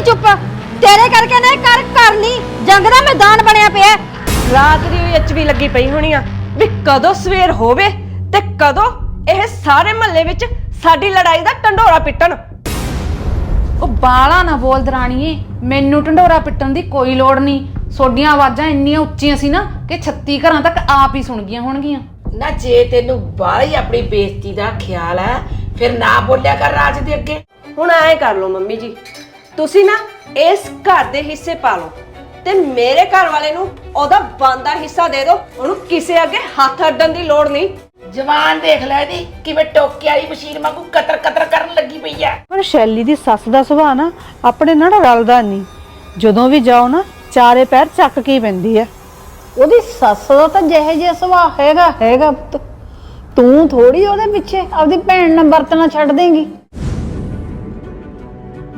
ਵੀ ਚੁੱਪ। ਤੇਰੇ ਕਰਕੇ ਨਾ ਇਹ ਘਰ ਘਰ ਨਹੀਂ। ਜੰਗ ਦਾ ਮੈਦਾਨ ਬਣਿਆ ਪਿਆ। ਹੈ। ਰਾਤ ਦੀ ਹੋਈ ਵੀ ਲੱਗੀ ਪਈ ਹੋਣੀ ਆ ਵੀ ਕਦੋਂ ਸਵੇਰ ਹੋਵੇ ਤੇ ਕਦੋਂ ਇਹ ਸਾਰੇ ਮਹੱਲੇ ਵਿੱਚ ਸਾਡੀ ਲੜਾਈ ਦਾ ਢੰਡੋਰਾ ਪਿੱਟਣ। ਉਹ ਬਾਲਾ ਨਾ ਬੋਲ ਦਰਾਣੀਏ ਮੈਨੂੰ ਢੰਡੋਰਾ ਪਿੱਟਣ ਦੀ ਕੋਈ ਲੋੜ ਨਹੀਂ। ਸੋਡੀਆਂ ਆਵਾਜ਼ਾਂ ਇੰਨੀਆਂ ਉੱਚੀਆਂ ਸੀ ਨਾ ਕਿ 36 ਘਰਾਂ ਤੱਕ ਆਪ ਹੀ ਸੁਣ ਗਈਆਂ ਹੋਣਗੀਆਂ। ਨਾ ਜੇ ਤੈਨੂੰ ਬਾਹਲੀ ਆਪਣੀ ਬੇਇੱਜ਼ਤੀ ਦਾ ਖਿਆਲ ਹੈ ਫਿਰ ਨਾ ਬੋਲਿਆ ਕਰ ਰਾਜ ਦੇ ਅੱਗੇ। ਹੁਣ ਐਂ ਕਰ ਲਓ ਮੰਮੀ ਜੀ ਤੁਸੀਂ ਨਾ ਇਸ ਘਰ ਦੇ ਹਿੱਸੇ ਪਾ ਲਓ ਤੇ ਮੇਰੇ ਘਰ ਵਾਲੇ ਨੂੰ ਉਹਦਾ ਬੰਦਾ ਹਿੱਸਾ ਦੇ ਦਿਓ। ਉਹਨੂੰ ਕਿਸੇ ਅੱਗੇ ਹੱਥ ਅੱਡਣ ਦੀ ਲੋੜ ਨਹੀਂ। ਜਵਾਨ ਦੇਖ ਲੈ ਇਹਦੀ ਕਿਵੇਂ ਟੋਕੇ ਵਾਲੀ ਮਸ਼ੀਨ ਵਾਂਗੂ ਕਤਰ ਕਤਰ ਕਰਨ ਲੱਗੀ ਪਈ ਆ ਪਰ ਸ਼ੈਲੀ ਦੀ ਸੱਸ ਦਾ ਸੁਭਾਅ ਨਾ ਆਪਣੇ ਨਾਲ ਰਲਦਾ ਨਹੀਂ। ਜਦੋਂ ਵੀ ਜਾਓ ਨਾ ਚਾਰੇ ਪੈਰ ਚੱਕ ਕੇ ਹੀ ਪੈਂਦੀ ਹੈ ਉਹਦੀ ਸੱਸ ਦਾ ਤਾਂ ਜਿਹੇ ਜਿਹਾ ਸੁਭਾਅ ਹੈਗਾ ਹੈਗਾ ਪੁੱਤ। ਤੂੰ ਥੋੜੀ ਉਹਦੇ ਪਿੱਛੇ ਆਪਦੀ ਭੈਣ ਨਾਲ ਵਰਤਣਾ ਛੱਡ ਦੇਂਗੀ।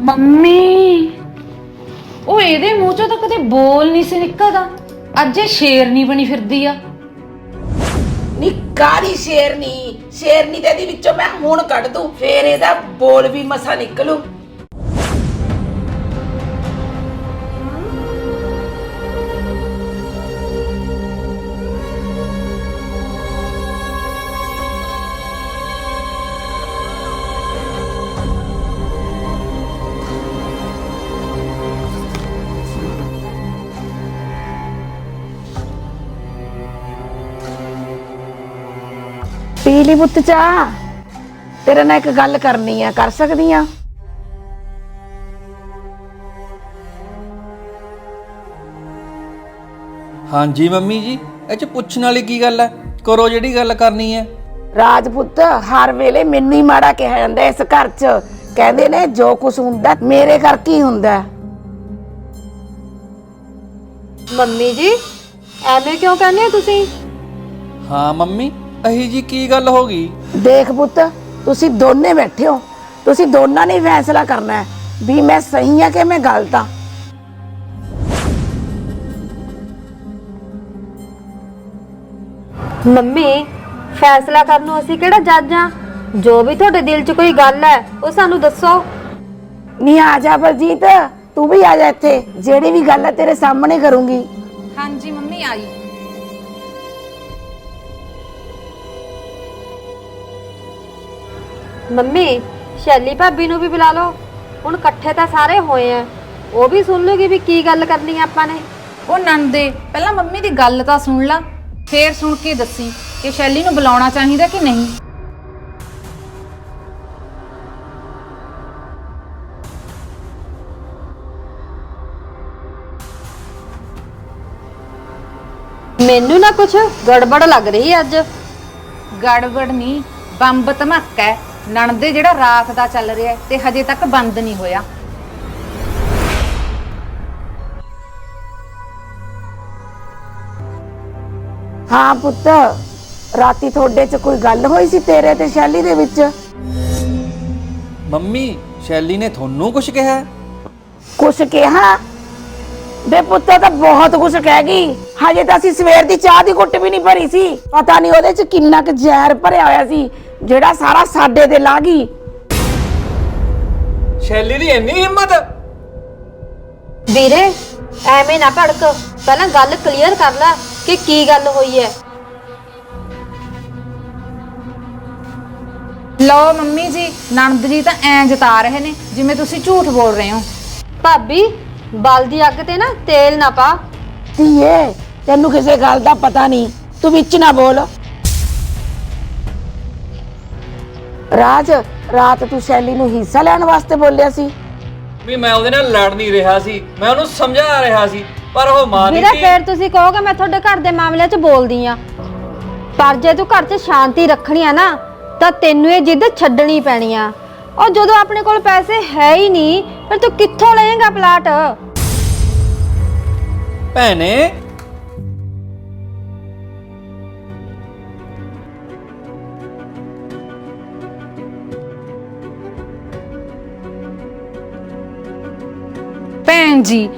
ਮੰਮੀ। ਉਹ ਇਹਦੇ ਮੂੰਹ ਚੋਂ ਤਾਂ ਕਦੇ ਬੋਲ ਨਹੀਂ ਸੀ ਨਿਕਲਦਾ। ਅੱਜ ਇਹ ਸ਼ੇਰਨੀ ਬਣੀ ਫਿਰਦੀ ਆ। ਨੀ ਕਾਲੀ ਸ਼ੇਰਨੀ? ਸ਼ੇਰਨੀ ਤੇ ਇਹਦੀ ਵਿੱਚੋਂ ਮੈਂ ਹੁਣ ਕੱਢ ਦੂੰ, ਫੇਰ ਇਹਦਾ ਬੋਲ ਵੀ ਮਸਾ ਨਿਕਲੂ। ਲਈ ਪੁੱਤ ਚਾਹ ਤੇਰੇ ਨਾਲ ਇੱਕ ਗੱਲ ਕਰਨੀ ਆ ਕਰ ਸਕਦੀ ਆ? ਹਾਂਜੀ ਮੰਮੀ ਜੀ ਇਹ ਚ ਪੁੱਛਣ ਵਾਲੀ ਕੀ ਗੱਲ ਹੈ ਕਰੋ ਜਿਹੜੀ ਗੱਲ ਕਰਨੀ ਹੈ ਰਾਜਪੁੱਤ ਹਰ ਵੇਲੇ ਮੈਨੂੰ ਹੀ ਮਾੜਾ ਕਿਹਾ ਜਾਂਦਾ ਇਸ ਘਰ 'ਚ। ਕਹਿੰਦੇ ਨੇ ਜੋ ਕੁਝ ਹੁੰਦਾ ਮੇਰੇ ਕਰਕੇ ਹੀ ਹੁੰਦਾ? ਮੰਮੀ ਜੀ ਐਵੇਂ ਕਿਉਂ ਕਹਿੰਦੇ ਹੋ ਤੁਸੀਂ? ਹਾਂ ਮੰਮੀ ਅਹੀ ਜੀ ਕੀ ਗੱਲ ਹੋ ਗਈ? ਦੇਖ ਪੁੱਤ ਤੁਸੀਂ ਦੋਨੇ ਬੈਠੇ ਹੋ। ਤੁਸੀਂ ਦੋਨਾਂ ਨੇ ਹੀ ਫੈਸਲਾ ਕਰਨਾ ਹੈ ਵੀ ਮੈਂ ਸਹੀ ਆ ਕਿ ਮੈਂ ਗਲਤ ਆ ਮੰਮੀ ਫੈਸਲਾ ਕਰਨ ਨੂੰ ਅਸੀਂ ਕਿਹੜਾ ਜੱਜ ਆ ਜੋ ਵੀ ਤੁਹਾਡੇ ਦਿਲ 'ਚ ਕੋਈ ਗੱਲ ਹੈ ਉਹ ਸਾਨੂੰ ਦੱਸੋ। ਨਹੀਂ ਆ ਜਾ ਬਲਜੀਤ ਤੂੰ ਵੀ ਆ ਜਾ ਇੱਥੇ। ਜਿਹੜੀ ਵੀ ਗੱਲ ਹੈ ਤੇਰੇ ਸਾਹਮਣੇ ਕਰੂੰਗੀ। ਹਾਂਜੀ ਮੰਮੀ ਆਈ। ਮੰਮੀ ਸ਼ੈਲੀ ਭਾਬੀ ਨੂੰ ਵੀ ਬੁਲਾ ਲਓ। ਹੁਣ ਇਕੱਠੇ ਤਾਂ ਸਾਰੇ ਹੋਏ ਆ। ਉਹ ਵੀ ਸੁਣ ਲੂਗੀ ਵੀ ਕੀ ਗੱਲ ਕਰਨੀ ਆ ਆਪਾਂ ਨੇ। ਉਹ ਨੰਦੇ ਪਹਿਲਾਂ ਮੰਮੀ ਦੀ ਗੱਲ ਤਾਂ ਸੁਣ ਲਾ। ਫੇਰ ਸੁਣ ਕੇ ਦੱਸੀ ਕਿ ਸ਼ੈਲੀ ਨੂੰ ਬੁਲਾਉਣਾ ਚਾਹੀਦਾ ਕਿ ਨਹੀਂ। ਮੈਨੂੰ ਨਾ ਕੁਝ ਗੜਬੜ ਲੱਗ ਰਹੀ ਹੈ ਅੱਜ। ਗੜਬੜ ਨਹੀਂ ਬੰਬ ਧਮਾਕਾ ਹੈ। ਨਣਦੇ ਜਿਹੜਾ ਰਾਤ ਦਾ ਚੱਲ ਰਿਹਾ ਹੈ ਤੇ ਹਜੇ ਤੱਕ ਬੰਦ ਨਹੀਂ ਹੋਇਆ। ਹਾਂ ਪੁੱਤ ਰਾਤੀ ਤੁਹਾਡੇ 'ਚ ਕੋਈ ਗੱਲ ਹੋਈ ਸੀ ਤੇਰੇ ਤੇ ਸ਼ੈਲੀ ਦੇ ਵਿੱਚ? ਮੰਮੀ ਸ਼ੈਲੀ ਨੇ ਤੁਹਾਨੂੰ ਕੁਝ ਕਿਹਾ? ਕੁਛ ਕਿਹਾ? ਬੇ ਪੁੱਤ ਤਾਂ ਬਹੁਤ ਕੁਛ ਕਹਿ ਗਈ। ਹਜੇ ਤਾਂ ਅਸੀਂ ਸਵੇਰ ਦੀ ਚਾਹ ਦੀ ਘੁੱਟ ਵੀ ਨਹੀਂ ਭਰੀ ਸੀ। ਪਤਾ ਨਹੀਂ ਉਹਦੇ 'ਚ ਕਿੰਨਾ ਕੁ ਜ਼ਹਿਰ ਭਰਿਆ ਹੋਇਆ ਸੀ। ਜਿਹੜਾ ਸਾਰਾ ਸਾਡੇ ਤੇ ਲਾ ਗਈ ਸ਼ੈਲੀ ਦੀ ਇੰਨੀ ਹਿੰਮਤ। ਵੀਰੇ ਐਵੇਂ ਨਾ ਭੜਕ। ਪਹਿਲਾਂ ਗੱਲ ਕਲੀਅਰ ਕਰ ਲੈ ਕਿ ਕੀ ਗੱਲ ਹੋਈ ਹੈ ਲਓ ਮੰਮੀ ਜੀ ਨਣਦ ਜੀ ਤਾਂ ਐਂ ਜਤਾ ਰਹੇ ਨੇ ਜਿਵੇਂ ਤੁਸੀਂ ਝੂਠ ਬੋਲ ਰਹੇ ਹੋ। ਭਾਬੀ ਬਲਦੀ ਅੱਗ ਤੇ ਨਾ ਤੇਲ ਨਾ ਪਾ। ਧੀਏ ਤੈਨੂੰ ਕਿਸੇ ਗੱਲ ਦਾ ਪਤਾ ਨਹੀਂ। ਤੂੰ ਵਿੱਚ ਨਾ ਬੋਲ। ਰਾਜ ਰਾਤ ਤੂੰ ਸ਼ੈਲੀ ਨੂੰ ਹਿੱਸਾ ਲੈਣ ਵਾਸਤੇ ਬੋਲਿਆ ਸੀ। ਵੀ ਮੈਂ ਉਹਦੇ ਨਾਲ ਲੜ ਨਹੀਂ ਰਿਹਾ ਸੀ ਮੈਂ ਉਹਨੂੰ ਸਮਝਾ ਰਿਹਾ ਸੀ ਪਰ ਉਹ ਮਾਂ ਵੀਰੇ ਫੇਰ ਤੁਸੀਂ ਕਹੋਗੇ ਮੈਂ ਤੁਹਾਡੇ ਘਰ ਦੇ ਮਾਮਲੇ 'ਚ ਬੋਲਦੀ ਆ ਪਰ ਜੇ ਤੂੰ ਘਰ 'ਚ ਸ਼ਾਂਤੀ ਰੱਖਣੀ ਆ ਨਾ ਤਾਂ ਤੈਨੂੰ ਇਹ ਜਿੱਦ ਛੱਡਣੀ ਪੈਣੀ ਆ। ਉਹ ਜਦੋਂ ਆਪਣੇ ਕੋਲ ਪੈਸੇ ਹੈ ਹੀ ਨਹੀਂ ਫਿਰ ਤੂੰ ਕਿੱਥੋਂ ਲਏਂਗਾ ਪਲਾਟ? ਭੈਣੇ ਭੈਣ ਜੀ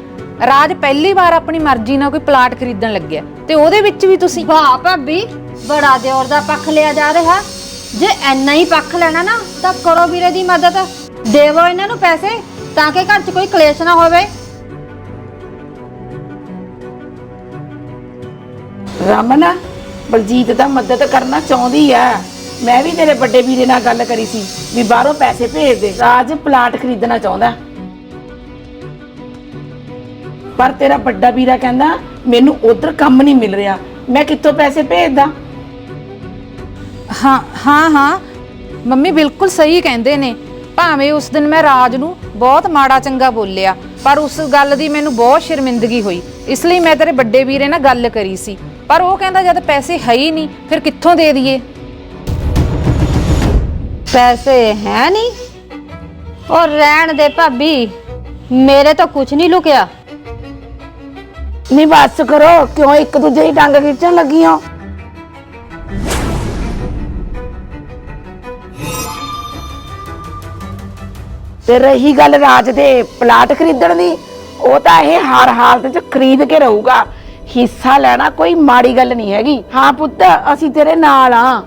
ਰਾਜ ਪਹਿਲੀ ਵਾਰ ਆਪਣੀ ਮਰਜ਼ੀ ਨਾਲ ਕੋਈ ਪਲਾਟ ਖਰੀਦਣ ਲੱਗਿਆ। ਤੇ ਉਹਦੇ ਵਿੱਚ ਵੀ ਤੁਸੀਂ ਵਾਹ ਭਾਬੀ ਬੜਾ ਦਿਓਰ ਦਾ ਪੱਖ ਲਿਆ ਜਾ ਰਿਹਾ। ਜੇ ਐਨਾ ਹੀ ਪੱਖ ਲੈਣਾ ਨਾ ਤਾਂ ਕਰੋ ਵੀਰੇ ਦੀ ਮਦਦ। ਦੇਵੋ ਇਹਨਾਂ ਨੂੰ ਪੈਸੇ ਤਾਂ ਕਿ ਘਰ 'ਚ ਕੋਈ ਕਲੇਸ਼ ਨਾ ਹੋਵੇ। ਰਮਨ ਬਲਜੀਤ ਦਾ ਮਦਦ ਕਰਨਾ ਚਾਹੁੰਦੀ ਆ। ਮੈਂ ਵੀ ਤੇਰੇ ਵੱਡੇ ਵੀਰੇ ਨਾਲ ਗੱਲ ਕਰੀ ਸੀ ਵੀ ਬਾਹਰੋਂ ਪੈਸੇ ਭੇਜ ਦੇ। ਰਾਜ ਪਲਾਟ ਖਰੀਦਣਾ ਚਾਹੁੰਦਾ। ਪਰ ਤੇਰਾ ਵੱਡਾ ਵੀਰਾ ਕਹਿੰਦਾ ਮੈਨੂੰ ਉਧਰ ਕੰਮ ਨਹੀਂ ਮਿਲ ਰਿਹਾ। ਮੈਂ ਕਿੱਥੋਂ ਪੈਸੇ ਭੇਜਦਾ? ਹਾਂ ਹਾਂ ਹਾਂ। ਮੰਮੀ ਬਿਲਕੁਲ ਸਹੀ ਕਹਿੰਦੇ ਨੇ। ਭਾਵੇਂ ਉਸ ਦਿਨ ਮੈਂ ਰਾਜ ਨੂੰ ਬਹੁਤ ਮਾੜਾ ਚੰਗਾ ਬੋਲਿਆ ਪਰ ਉਸ ਗੱਲ ਦੀ ਮੈਨੂੰ ਬਹੁਤ ਸ਼ਰਮਿੰਦਗੀ ਹੋਈ। ਇਸ ਲਈ ਮੈਂ ਤੇਰੇ ਵੱਡੇ ਵੀਰੇ ਨਾਲ ਗੱਲ ਕਰੀ ਸੀ। ਪਰ ਉਹ ਕਹਿੰਦਾ ਜਦ ਪੈਸੇ ਹੈ ਹੀ ਨਹੀਂ ਫਿਰ ਕਿੱਥੋਂ ਦੇ ਦਈਏ? ਪੈਸੇ ਹੈ ਨਹੀਂ। ਔਰ ਰਹਿਣ ਦੇ ਭਾਬੀ ਮੇਰੇ ਤੋਂ ਕੁਝ ਨਹੀਂ ਲੁਕਿਆ। ਨਹੀਂ ਬਸ ਕਰੋ, ਕਿਉਂ ਇੱਕ ਦੂਜੇ ਦੀ ਡੰਗ ਖਿੱਚਣ ਲੱਗੀਆਂ? ਤੇ ਰਹੀ ਗੱਲ ਰਾਜ ਦੇ ਪਲਾਟ ਖਰੀਦਣ ਦੀ, ਉਹ ਤਾਂ ਇਹ ਹਰ ਹਾਲਤ 'ਚ ਖਰੀਦ ਕੇ ਰਹੂਗਾ। ਹਿੱਸਾ ਲੈਣਾ ਕੋਈ ਮਾੜੀ ਗੱਲ ਨਹੀਂ ਹੈਗੀ। ਹਾਂ ਪੁੱਤ, ਅਸੀਂ ਤੇਰੇ ਨਾਲ ਆ।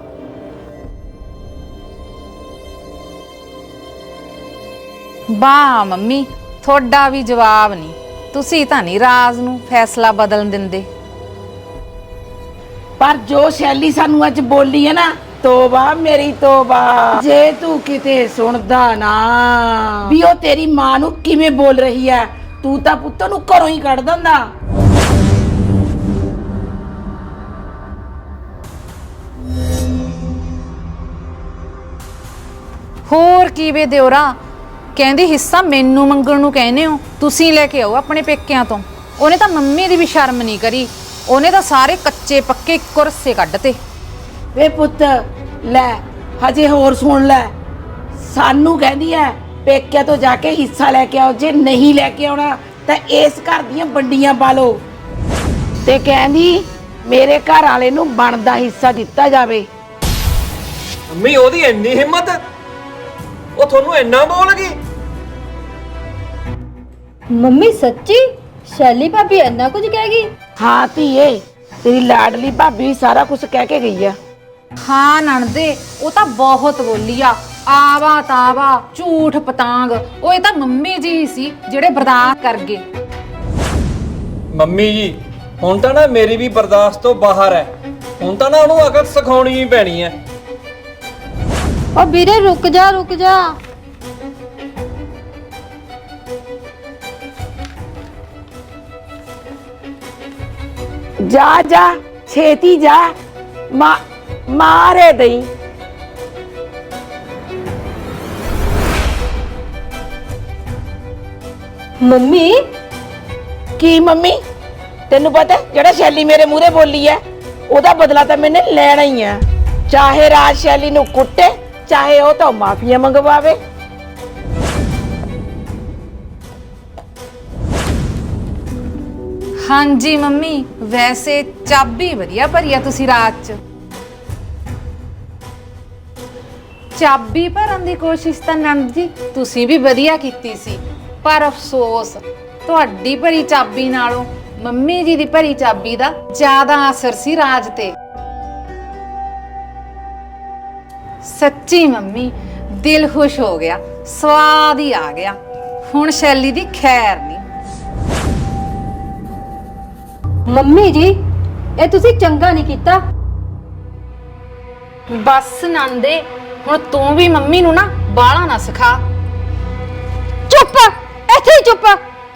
ਵਾਹ ਮੰਮੀ, ਤੁਹਾਡਾ ਵੀ ਜਵਾਬ ਨਹੀਂ। ਤੁਸੀਂ ਤਾਂ ਨਹੀਂ ਰਾਜ ਨੂੰ ਫੈਸਲਾ ਬਦਲਣ ਦਿੰਦੇ। ਪਰ ਜੋ ਸ਼ੈਲੀ ਸਾਨੂੰ ਅੱਜ ਬੋਲੀ ਹੈ ਨਾ ਤੋਬਾ ਮੇਰੀ ਤੋਬਾ। ਜੇ ਤੂੰ ਕਿਤੇ ਸੁਣਦਾ ਨਾ ਵੀ ਉਹ ਤੇਰੀ ਮਾਂ ਨੂੰ ਕਿਵੇਂ ਬੋਲ ਰਹੀ ਹੈ ਤੂੰ ਤਾਂ ਪੁੱਤ ਨੂੰ ਘਰੋਂ ਹੀ ਕੱਢ ਦਿੰਦਾ। ਹੋਰ ਕੀ ਵੇ ਦਿਉਰਾ ਕਹਿੰਦੀ ਹਿੱਸਾ ਮੈਨੂੰ ਮੰਗਣ ਨੂੰ ਕਹਿੰਦੇ ਹੋ ਤੁਸੀਂ ਲੈ ਕੇ ਆਓ ਆਪਣੇ ਪੇਕਿਆਂ ਤੋਂ। ਉਹਨੇ ਤਾਂ ਮੰਮੀ ਦੀ ਵੀ ਸ਼ਰਮ ਨਹੀਂ ਕਰੀ। ਉਹਨੇ ਤਾਂ ਸਾਰੇ ਕੱਚੇ ਪੱਕੇ ਇੱਕੋ ਰੱਸੇ ਕੱਢਤੇ। ਵੇ ਪੁੱਤ ਲੈ ਹਜੇ ਹੋਰ ਸੁਣ ਲੈ। ਸਾਨੂੰ ਕਹਿੰਦੀ ਐ ਪੇਕਿਆਂ ਤੋਂ ਜਾ ਕੇ ਹਿੱਸਾ ਲੈ ਕੇ ਆਓ। ਜੇ ਨਹੀਂ ਲੈ ਕੇ ਆਉਣਾ ਤਾਂ ਇਸ ਘਰ ਦੀਆਂ ਵੰਡੀਆਂ ਪਾ ਲਓ। ਤੇ ਕਹਿੰਦੀ ਮੇਰੇ ਘਰ ਵਾਲੇ ਨੂੰ ਬਣਦਾ ਹਿੱਸਾ ਦਿੱਤਾ ਜਾਵੇ। ਮੰਮੀ ਉਹਦੀ ਇੰਨੀ ਹਿੰਮਤ? ਉਹ ਤੁਹਾਨੂੰ ਇੰਨਾ ਬੋਲ ਗਈ ਮੰਮੀ ਸੱਚੀ? ਸ਼ੈਲੀ ਭਾਬੀ ਇੰਨਾ ਕੁਝ ਕਹੇਗੀ ਹਾਂ ਧੀਏ ਤੇਰੀ ਲਾਡਲੀ ਭਾਬੀ ਸਾਰਾ ਕੁਝ ਕਹਿ ਕੇ ਗਈ ਆ। ਹਾਂ ਨਣਦੇ ਉਹ ਤਾਂ ਬਹੁਤ ਬੋਲੀ ਆ। ਆਵਾ ਤਾਵਾ ਝੂਠ ਪਤਾੰਗ ਉਹ ਇਹ ਤਾਂ ਮੰਮੀ ਜੀ ਸੀ ਜਿਹੜੇ ਬਰਦਾਸ਼ਤ ਕਰ ਗਏ। ਮੰਮੀ ਜੀ ਹੁਣ ਤਾਂ ਨਾ ਮੇਰੀ ਵੀ ਬਰਦਾਸ਼ਤ ਤੋਂ ਬਾਹਰ ਹੈ। ਹੁਣ ਤਾਂ ਨਾ ਉਹਨੂੰ ਅਕਲ ਸਿਖਾਉਣੀ ਹੀ ਪੈਣੀ ਹੈ। ਉਹ ਵੀਰੇ ਰੁਕ ਜਾ ਰੁਕ ਜਾ। ਜਾ ਜਾ ਛੇਤੀ ਜਾ ਮਾ ਮਾਰੇ ਦਈ ਮੰਮੀ? ਕੀ ਮੰਮੀ? ਤੈਨੂੰ ਪਤਾ ਜਿਹੜਾ ਸ਼ੈਲੀ ਮੇਰੇ ਮੂਹਰੇ ਬੋਲੀ ਹੈ ਉਹਦਾ ਬਦਲਾ ਤਾਂ ਮੈਨੇ ਲੈਣਾ ਹੀ ਆ। ਚਾਹੇ ਰਾਜ ਸ਼ੈਲੀ ਨੂੰ ਕੁੱਟੇ ਚਾਹੇ ਉਹ ਤਾਂ ਮਾਫੀਆ ਮੰਗਵਾਵੇ। ਹਾਂਜੀ, ਮੰਮੀ। ਵੈਸੇ ਚਾਬੀ ਵਧੀਆ ਭਰੀ ਆ ਤੁਸੀਂ ਰਾਤ ਚ। ਚਾਬੀ ਭਰਨ ਦੀ ਕੋਸ਼ਿਸ਼ ਤਾਂ ਨੰਦ ਜੀ, ਤੁਸੀਂ ਵੀ ਵਧੀਆ ਕੀਤੀ ਸੀ। ਪਰ ਅਫਸੋਸ, ਤੁਹਾਡੀ ਭਰੀ ਚਾਬੀ ਨਾਲੋਂ ਮੰਮੀ ਜੀ ਦੀ ਭਰੀ ਚਾਬੀ ਦਾ ਜ਼ਿਆਦਾ ਅਸਰ ਸੀ ਰਾਜ ਤੇ। ਸੱਚੀ ਮੰਮੀ, ਦਿਲ ਖੁਸ਼ ਹੋ ਗਿਆ, ਸਵਾਦ ਹੀ ਆ ਗਿਆ। ਹੁਣ ਸ਼ੈਲੀ ਦੀ ਖੈਰ ਨਹੀਂ ਮੰਮੀ ਜੀ ਇਹ ਤੁਸੀਂ ਚੰਗਾ ਨਹੀਂ ਕੀਤਾ। ਬਸ ਨੰਦੇ ਹੁਣ ਤੂੰ ਵੀ ਮੰਮੀ ਨੂੰ ਨਾ ਬਾਲਾ ਨਾ ਸਿਖਾ। ਚੁੱਪ ਇੱਥੇ ਹੀ ਚੁੱਪ।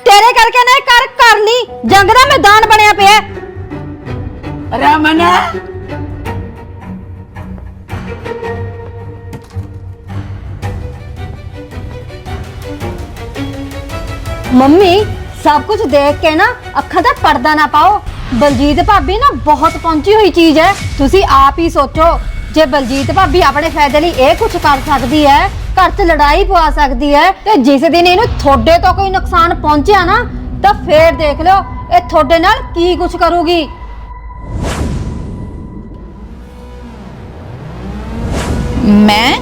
ਤੇਰੇ ਕਰਕੇ ਨਾ ਇਹ ਕਰ ਕਰਨੀ ਜੰਗ ਦਾ ਮੈਦਾਨ ਬਣਿਆ ਪਿਆ। ਹੈ। ਰਮਨ। ਮੰਮੀ ਸਭ ਕੁਝ ਦੇਖ ਕੇ ਨਾ ਅੱਖਾਂ ਦਾ ਪਰਦਾ ਨਾ ਪਾਓ। ਬਲਜੀਤ ਭਾਬੀ ਨਾ ਬਹੁਤ ਪਹੁੰਚੀ ਹੋਈ ਚੀਜ਼ ਹੈ। ਤੁਸੀਂ ਆਪ ਹੀ ਸੋਚੋ, ਜੇ ਬਲਜੀਤ ਭਾਬੀ ਆਪਣੇ ਫਾਇਦੇ ਲਈ ਇਹ ਕੁਝ ਕਰ ਸਕਦੀ ਹੈ, ਘਰ 'ਚ ਲੜਾਈ ਪਵਾ ਸਕਦੀ ਹੈ ਤੇ ਜਿਸ ਦਿਨ ਇਹਨੂੰ ਤੁਹਾਡੇ ਤੋਂ ਕੋਈ ਨੁਕਸਾਨ ਪਹੁੰਚਿਆ ਨਾ, ਤਾਂ ਫੇਰ ਦੇਖ ਲਓ ਇਹ ਤੁਹਾਡੇ ਨਾਲ ਕੀ ਕੁਝ ਕਰੂਗੀ। ਮੈਂ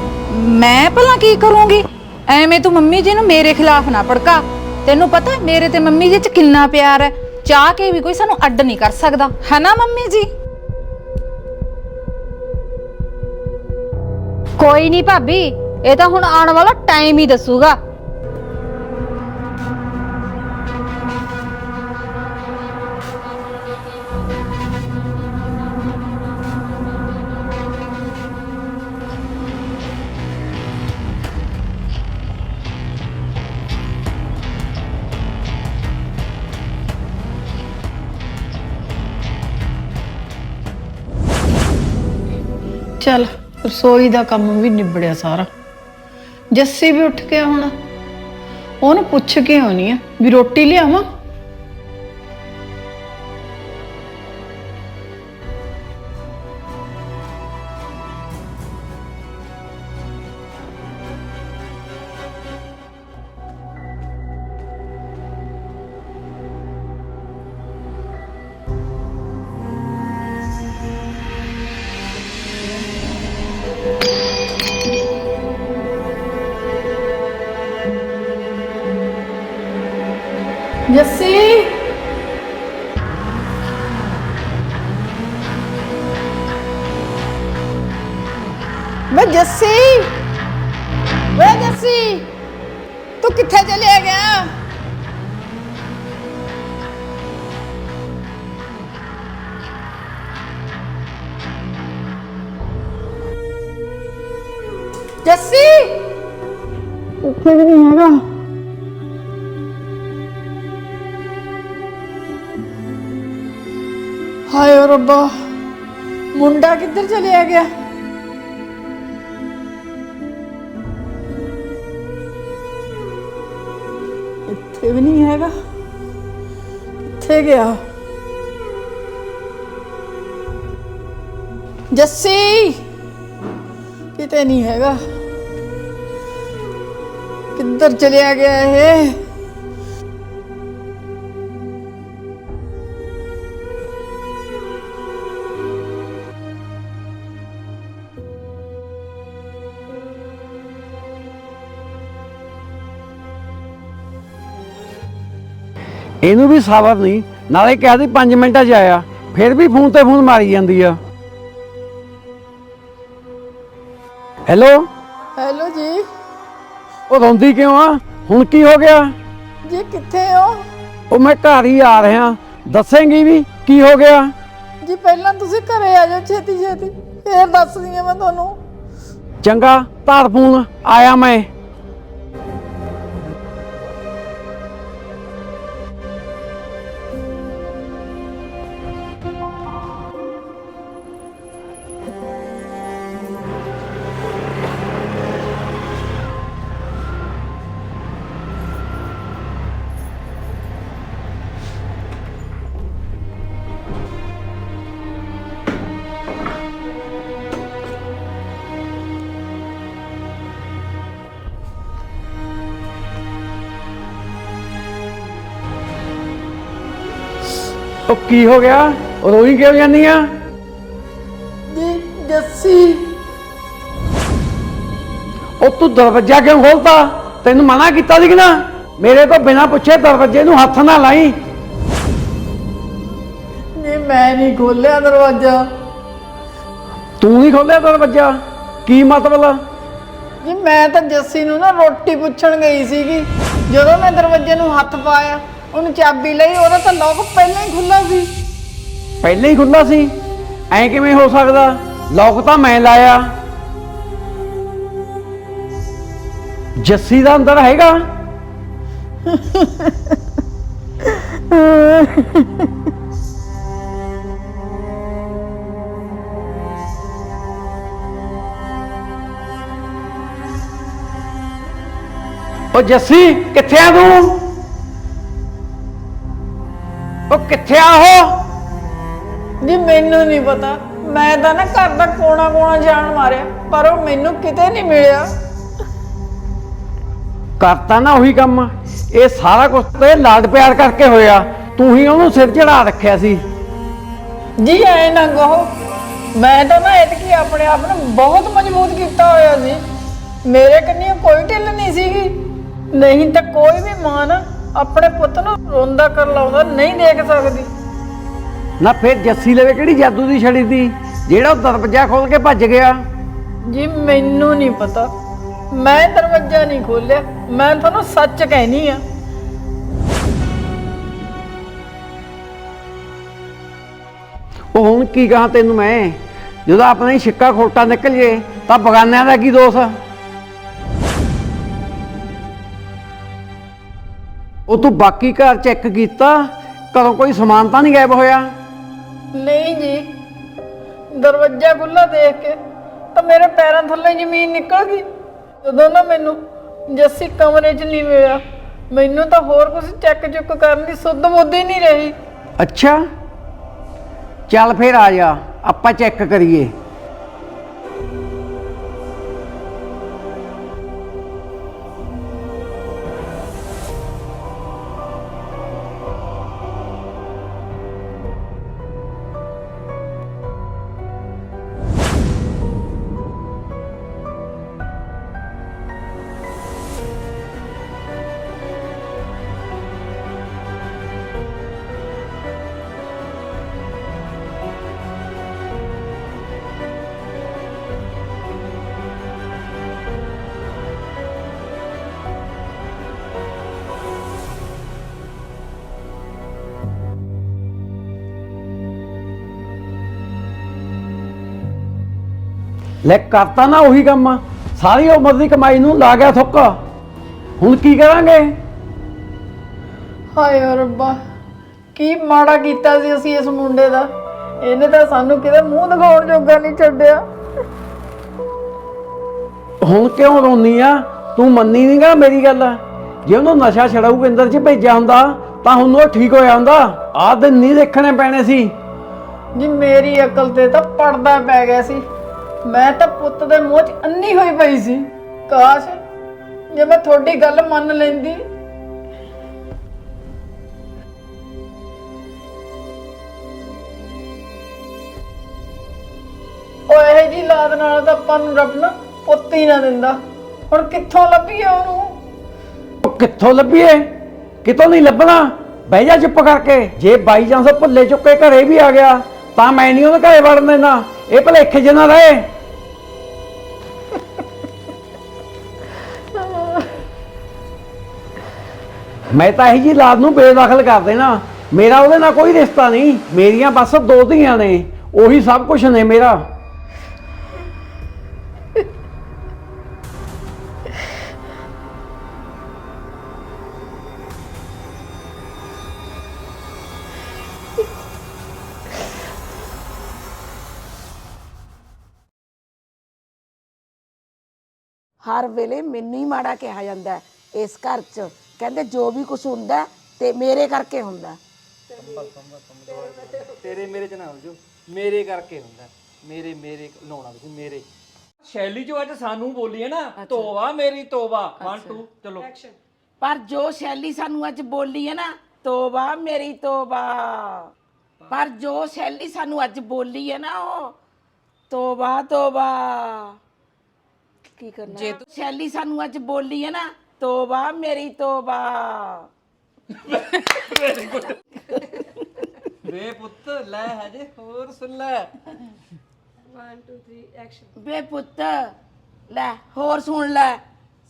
ਮੈਂ ਭਲਾ ਕੀ ਕਰੂੰਗੀ? ਐਵੇਂ ਤੂੰ ਮੰਮੀ ਜੀ ਨੂੰ ਮੇਰੇ ਖਿਲਾਫ ਨਾ ਭੜਕਾ। ਤੈਨੂੰ ਪਤਾ ਮੇਰੇ ਤੇ ਮੰਮੀ ਜੀ ਚ ਕਿੰਨਾ ਪਿਆਰ ਹੈ? ਚਾਹ ਕੇ ਵੀ ਕੋਈ ਸਾਨੂੰ ਅੱਡ ਨਹੀਂ ਕਰ ਸਕਦਾ। ਹੈ ਨਾ ਮੰਮੀ ਜੀ? ਕੋਈ ਨਹੀਂ ਭਾਬੀ, ਇਹ ਤਾਂ ਹੁਣ ਆਉਣ ਵਾਲਾ ਟਾਈਮ ਹੀ ਦੱਸੂਗਾ। ਚੱਲ ਰਸੋਈ ਦਾ ਕੰਮ ਵੀ ਨਿਬੜਿਆ ਸਾਰਾ। ਜੱਸੀ ਵੀ ਉੱਠ ਗਿਆ ਹੁਣ। ਉਹਨੂੰ ਪੁੱਛ ਕੇ ਆਉਣੀ ਆ ਵੀ ਰੋਟੀ ਲਿਆਵਾਂ? ਜੱਸੀ ਤੂੰ ਕਿੱਥੇ ਚਲਿਆ ਗਿਆ? ਜੱਸੀ? ਉੱਥੇ ਵੀ ਨਹੀਂ ਹੈਗਾ। ਹਾਏ ਰੱਬਾ ਮੁੰਡਾ ਕਿੱਧਰ ਚਲਿਆ ਗਿਆ? ਇੱਥੇ ਵੀ ਨਹੀਂ ਹੈਗਾ ਕਿੱਥੇ ਗਿਆ ਜੱਸੀ ਕਿਤੇ ਨਹੀਂ ਹੈਗਾ ਕਿੱਧਰ ਚਲਿਆ ਗਿਆ ਇਹ ਇਹਨੂੰ ਵੀ ਸਬਰ ਨਹੀਂ। ਨਾਲੇ ਕਹਦੀ 5 ਮਿੰਟਾਂ 'ਚ ਆਇਆ ਫਿਰ ਵੀ ਫੋਨ ਤੇ ਫੋਨ ਮਾਰੀ ਜਾਂਦੀ ਆ। ਹੈਲੋ? ਹੈਲੋ ਜੀ। ਉਹ ਰੋਂਦੀ ਕਿਉਂ ਆ? ਹੁਣ ਕੀ ਹੋ ਗਿਆ? ਜੀ ਕਿੱਥੇ ਹੋ? ਉਹ ਮੈਂ ਘਰ ਹੀ ਆ ਰਿਹਾ। ਦੱਸੇਂਗੀ ਵੀ ਕੀ ਹੋ ਗਿਆ? ਜੀ ਪਹਿਲਾਂ ਤੁਸੀਂ ਘਰੇ ਆ ਜਾਓ ਛੇਤੀ ਛੇਤੀ ਫੇਰ ਦੱਸਦੀ ਆ ਮੈਂ ਤੁਹਾਨੂੰ। ਚੰਗਾ ਧਰ ਫੋਨ ਆਇਆ ਮੈਂ। ਉਹ ਕੀ ਹੋ ਗਿਆ? ਰੋਈ ਕਿਉਂ ਜਾਂਦੀ ਆ? ਜੀ ਜੱਸੀ। ਉਹ ਤੂੰ ਦਰਵਾਜ਼ਾ ਕਿਉਂ ਖੋਲਤਾ? ਤੈਨੂੰ ਮਨਾ ਕੀਤਾ ਸੀ ਕਿ ਨਾ? ਮੇਰੇ ਤੋਂ ਬਿਨਾ ਪੁੱਛੇ ਦਰਵਾਜ਼ੇ ਨੂੰ ਹੱਥ ਨਾ ਲਾਈ। ਜੀ ਮੈਂ ਨਹੀਂ ਖੋਲਿਆ ਦਰਵਾਜ਼ਾ। ਤੂੰ ਨਹੀਂ ਖੋਲਿਆ ਦਰਵਾਜ਼ਾ? ਕੀ ਮਤਲਬ ਜੀ ਮੈਂ ਤਾਂ ਜੱਸੀ ਨੂੰ ਨਾ ਰੋਟੀ ਪੁੱਛਣ ਗਈ ਸੀਗੀ ਜਦੋਂ ਮੈਂ ਦਰਵਾਜ਼ੇ ਨੂੰ ਹੱਥ ਪਾਇਆ। ਉਹਨੂੰ ਚਾਬੀ ਲਈ, ਉਹਦਾ ਤਾਂ ਲੋਕ ਪਹਿਲਾਂ ਹੀ ਖੁੱਲਾ ਸੀ। ਪਹਿਲਾਂ ਹੀ ਖੁੱਲਾ ਸੀ? ਐ ਕਿਵੇਂ ਹੋ ਸਕਦਾ? ਲੋਕ ਤਾਂ ਮੈਂ ਲਾਇਆ। ਜੱਸੀ ਦਾ ਅੰਦਰ ਹੈਗਾ? ਉਹ ਜੱਸੀ, ਕਿੱਥੇ ਆ ਤੂੰ? ਉਹ ਕਿੱਥੇ ਆ ਉਹ? ਜੀ ਮੈਨੂੰ ਨਹੀਂ ਪਤਾ। ਮੈਂ ਤਾਂ ਨਾ ਘਰ ਦਾ ਕੋਣਾ ਕੋਣਾ ਜਾਣ ਮਾਰਿਆ ਪਰ ਉਹ ਮੈਨੂੰ ਕਿਤੇ ਨਹੀਂ ਮਿਲਿਆ। ਕਰਤਾ ਨਾ ਉਹੀ ਕੰਮ ਇਹ ਸਾਰਾ ਕੁਝ ਤੇ ਲਾਡ ਪਿਆਰ ਕਰਕੇ ਹੋਇਆ। ਤੂੰ ਹੀ ਉਹਨੂੰ ਸਿਰ ਚੜਾ ਰੱਖਿਆ ਸੀ। ਜੀ ਐ ਨਾ ਕਹੋ। ਮੈਂ ਤਾਂ ਨਾ ਇਤਕੀ ਆਪਣੇ ਆਪ ਨੂੰ ਬਹੁਤ ਮਜ਼ਬੂਤ ਕੀਤਾ ਹੋਇਆ ਸੀ। ਮੇਰੇ ਕੰਨੀ ਕੋਈ ਢਿੱਲ ਨਹੀਂ ਸੀਗੀ। ਨਹੀਂ ਤਾਂ ਕੋਈ ਵੀ ਮਾਂ ਨਾ ਆਪਣੇ ਪੁੱਤ ਨੂੰ ਰੋਂਦਾ ਕਰ ਲਾਉਂਦਾ ਨਹੀਂ ਦੇਖ ਸਕਦੀ। ਨਾ ਫਿਰ ਜੱਸੀ ਲਵੇ ਕਿਹੜੀ ਜਾਦੂ ਦੀ ਛੜੀ ਦੀ? ਜਿਹੜਾ ਉਹ ਦਰਵਾਜ਼ਾ ਖੋਲ ਕੇ ਭੱਜ ਗਿਆ। ਜੀ ਮੈਨੂੰ ਨਹੀਂ ਪਤਾ। ਮੈਂ ਦਰਵਾਜ਼ਾ ਨਹੀਂ ਖੋਲਿਆ ਮੈਂ ਤੁਹਾਨੂੰ ਸੱਚ ਕਹਿਨੀ ਆ। ਉਹ ਹੁਣ ਕੀ ਕਹਾਂ ਤੈਨੂੰ ਮੈਂ? ਜਦੋਂ ਆਪਣਾ ਹੀ ਛਿੱਕਾ ਖੋਟਾ ਨਿਕਲ ਜੇ ਤਾਂ ਬਗਾਨਿਆਂ ਦਾ ਕੀ ਦੋਸ਼ ਆ? ਉਹ ਤੂੰ ਬਾਕੀ ਘਰ ਚੈੱਕ ਕੀਤਾ? ਕਦੋਂ ਕੋਈ ਸਮਾਨ ਤਾਂ ਨਹੀਂ ਗਾਇਬ ਹੋਇਆ? ਨਹੀਂ ਜੀ। ਦਰਵਾਜ਼ਾ ਖੁੱਲਾ ਦੇਖ ਕੇ ਤਾਂ ਮੇਰੇ ਪੈਰਾਂ ਥੱਲੇ ਜ਼ਮੀਨ ਨਿਕਲ ਗਈ। ਜਦੋਂ ਨਾ ਮੈਨੂੰ ਜੱਸੀ ਕਮਰੇ 'ਚ ਨਹੀਂ ਮਿਲਿਆ ਮੈਨੂੰ ਤਾਂ ਹੋਰ ਕੁਝ ਚੈੱਕ ਚੁੱਕ ਕਰਨ ਦੀ ਸੁੱਧ ਹੀ ਨਹੀਂ ਰਹੀ। ਅੱਛਾ। ਚੱਲ ਫੇਰ ਆ ਜਾ। ਆਪਾਂ ਚੈੱਕ ਕਰੀਏ। ਲੈ ਕਰਤਾ ਨਾ ਉਹੀ ਕੰਮ। ਸਾਰੀ ਉਮਰ ਦੀ ਕਮਾਈ ਨੂੰ ਲਾ ਗਿਆ ਥੁੱਕ। ਹੁਣ ਕੀ ਕਰਾਂਗੇ? ਹਾਏ ਓ ਰੱਬਾ ਕੀ ਮਾੜਾ ਕੀਤਾ ਸੀ ਅਸੀਂ ਇਸ ਮੁੰਡੇ ਦਾ। ਇਹਨੇ ਤਾਂ ਸਾਨੂੰ ਕਿਤੇ ਮੂੰਹ ਦਿਖਾਉਣ ਜੋਗਾ ਨਹੀਂ ਛੱਡਿਆ। ਹੁਣ ਕਿਉਂ ਰੋਨੀ ਆ? ਤੂੰ ਮੰਨੀ ਨਹੀਂਗਾ ਮੇਰੀ ਗੱਲ? ਜੇ ਉਹਨੂੰ ਨਸ਼ਾ ਛਡਾਊ ਕੇਂਦਰ 'ਚ ਭੇਜਿਆ ਹੁੰਦਾ ਤਾਂ ਹੁਣ ਉਹ ਠੀਕ ਹੋਇਆ ਹੁੰਦਾ। ਆਹ ਦਿਨ ਨਹੀਂ ਦੇਖਣੇ ਪੈਣੇ ਸੀ। ਜੀ ਮੇਰੀ ਅਕਲ ਤੇ ਤਾਂ ਪੜਦਾ ਪੈ ਗਿਆ ਸੀ। ਮੈਂ ਤਾਂ ਪੁੱਤ ਦੇ ਮੂੰਹ 'ਚ ਅੰਨੀ ਹੋਈ ਪਈ ਸੀ। ਕਾਸ਼ ਜੇ ਮੈਂ ਤੁਹਾਡੀ ਗੱਲ ਮੰਨ ਲੈਂਦੀ। ਉਹ ਇਹ ਜੀ ਲਾਦ ਨਾਲ ਤਾਂ ਆਪਾਂ ਨੂੰ ਰੱਬ ਨਾ ਪੁੱਤ ਹੀ ਨਾ ਦਿੰਦਾ। ਹੁਣ ਕਿੱਥੋਂ ਲੱਭੀਏ ਉਹਨੂੰ? ਉਹ ਕਿੱਥੋਂ ਲੱਭੀਏ? ਕਿਤੋਂ ਨਹੀਂ ਲੱਭਣਾ? ਬਹਿ ਜਾ ਚੁੱਪ ਕਰਕੇ। ਜੇ ਬਾਈ ਜਾਂ ਸੋ ਭੁੱਲੇ ਚੁੱਕੇ ਘਰੇ ਵੀ ਆ ਗਿਆ, ਤਾਂ ਮੈਂ ਨਹੀਂ ਉਹਦੇ ਘਰੇ ਵੜਨ ਦੇਣਾ। ਇਹ ਭਲੇਖੇ ਚ ਨਾ ਰਹੇ। ਮੈਂ ਤਾਂ ਇਹੀ ਜੀ ਲਾਦ ਨੂੰ ਬੇਦਖਲ ਕਰ ਦੇਣਾ। ਮੇਰਾ ਉਹਦੇ ਨਾਲ ਕੋਈ ਰਿਸ਼ਤਾ ਨਹੀਂ। ਮੇਰੀਆਂ ਬਸ ਦੋ ਧੀਆਂ ਨੇ। ਉਹੀ ਸਭ ਕੁਝ ਨੇ ਮੇਰਾ। ਹਰ ਵੇਲੇ ਮੈਨੂੰ ਹੀ ਮਾੜਾ ਕਿਹਾ ਜਾਂਦਾ ਹੈ ਇਸ ਘਰ 'ਚ। ਕਹਿੰਦੇ ਜੋ ਵੀ ਕੁਝ ਹੁੰਦਾ ਹੈ, ਤੇ ਮੇਰੇ ਕਰਕੇ ਹੁੰਦਾ ਹੈ। ਤੇਰੇ ਮੇਰੇ ਚ ਨਾ ਉਲਝੋ ਮੇਰੇ ਕਰਕੇ ਹੁੰਦਾ ਮੇਰੇ ਮੇਰੇ ਲਾਉਣਾ ਤੁਸੀਂ ਮੇਰੇ। ਸ਼ੈਲੀ ਜੋ ਅੱਜ ਸਾਨੂੰ ਬੋਲੀ ਹੈ ਨਾ ਤੋਬਾ ਮੇਰੀ ਤੋਬਾ। 1 2 ਚਲੋ। ਪਰ ਜੋ ਸ਼ੈਲੀ ਸਾਨੂੰ ਅੱਜ ਬੋਲੀ ਹੈ ਨਾ ਤੋਬਾ ਮੇਰੀ ਤੋਬਾ। ਪਰ ਜੋ ਸ਼ੈਲੀ ਸਾਨੂੰ ਅੱਜ ਬੋਲੀ ਹੈ ਨਾ ਉਹ ਤੋਬਾ ਤੋਬਾ। ਕੀ ਕਰਨਾ? ਜੇ ਸ਼ੈਲੀ ਸਾਨੂੰ ਅੱਜ ਬੋਲੀ ਹੈ ਨਾ ਤੋਬਾ ਮੇਰੀ ਤੋਬਾ। ਵੇ ਪੁੱਤ ਲੈ ਹਜੇ ਹੋਰ ਸੁਣ ਲੈ। ਵੇ ਪੁੱਤ ਲੈ ਹੋਰ ਸੁਣ ਲੈ।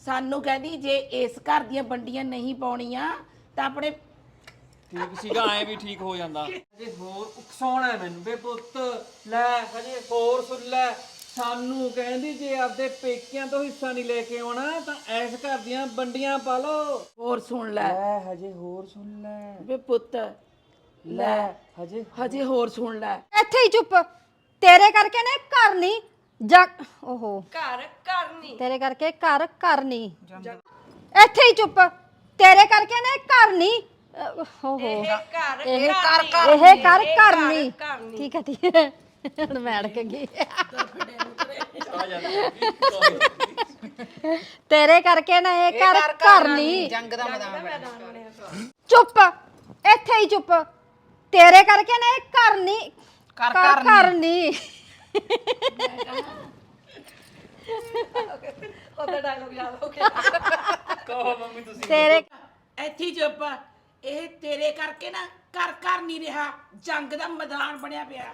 ਸਾਨੂੰ ਕਹਿੰਦੀ ਜੇ ਇਸ ਘਰ ਦੀਆਂ ਵੰਡੀਆਂ ਨਹੀਂ ਪਾਉਣੀਆਂ ਤਾਂ ਆਪਣੇ ਠੀਕ ਸੀਗਾ ਐ ਵੀ ਠੀਕ ਹੋ ਜਾਂਦਾ। ਹਜੇ ਹੋਰ ਉਕਸਾਉਣਾ ਹੈ ਮੈਨੂੰ। ਵੇ ਪੁੱਤ ਲੈ ਹਜੇ ਹੋਰ ਸੁਣ ਲੈ। ਸਾਨੂੰ ਕਹਿੰਦੀ ਜੇ ਆਪਦੇ ਪੇਕਿਆਂ ਤੋਂ ਹਿੱਸਾ ਨਹੀਂ ਲੈ ਕੇ ਆਉਣਾ ਤਾਂ ਐਸ ਘਰ ਦੀਆਂ ਵੰਡੀਆਂ ਪਾ ਲਓ। ਹੋਰ ਸੁਣ ਲੈ। ਲੈ ਹਜੇ ਹੋਰ ਸੁਣ ਲੈ। ਵੇ ਪੁੱਤ ਲੈ। ਹਜੇ ਹਜੇ ਹੋਰ ਸੁਣ ਲੈ। ਇੱਥੇ ਹੀ ਚੁੱਪ। ਤੇਰੇ ਕਰਕੇ ਨੇ ਘਰ ਨਹੀਂ ਜਗ ਓਹੋ। ਘਰ ਘਰ ਨਹੀਂ। ਤੇਰੇ ਕਰਕੇ ਘਰ ਘਰ ਨਹੀਂ। ਇੱਥੇ ਹੀ ਚੁੱਪ। ਤੇਰੇ ਕਰਕੇ ਨੇ ਘਰ ਨਹੀਂ ਅਹ, ਓਹੋ। ਘਰ ਇਹ ਕਰ ਕਰ ਇਹ ਕਰ ਘਰ ਨਹੀਂ। ਠੀਕ ਹੈ ਠੀਕ ਹੈ। ਹੁਣ ਮੈਂ ਅੜਕ ਗਈ। ਤੇਰੇ ਕਰਕੇ ਨਾ ਇਹ ਘਰ ਘਰ ਨਹੀਂ ਜੰਗ ਦਾ ਮੈਦਾਨ ਚੁੱਪ ਇੱਥੇ ਹੀ ਚੁੱਪ। ਤੇਰੇ ਕਰਕੇ ਨਾ ਇਹ ਘਰ ਨਹੀਂ ਘਰ ਘਰ ਘਰ ਨਹੀਂ ਉਹਦਾ ਡਾਇਲੋਗ ਯਾਦ ਹੋ ਗਿਆ। ਕਹੋ ਮੰਮੀ ਤੁਸੀਂ। ਤੇਰੇ ਇੱਥੇ ਹੀ ਚੁੱਪ ਇਹ ਤੇਰੇ ਕਰਕੇ ਨਾ ਘਰ ਘਰ ਨਹੀਂ ਰਿਹਾ। ਜੰਗ ਦਾ ਮੈਦਾਨ ਬਣਿਆ ਪਿਆ।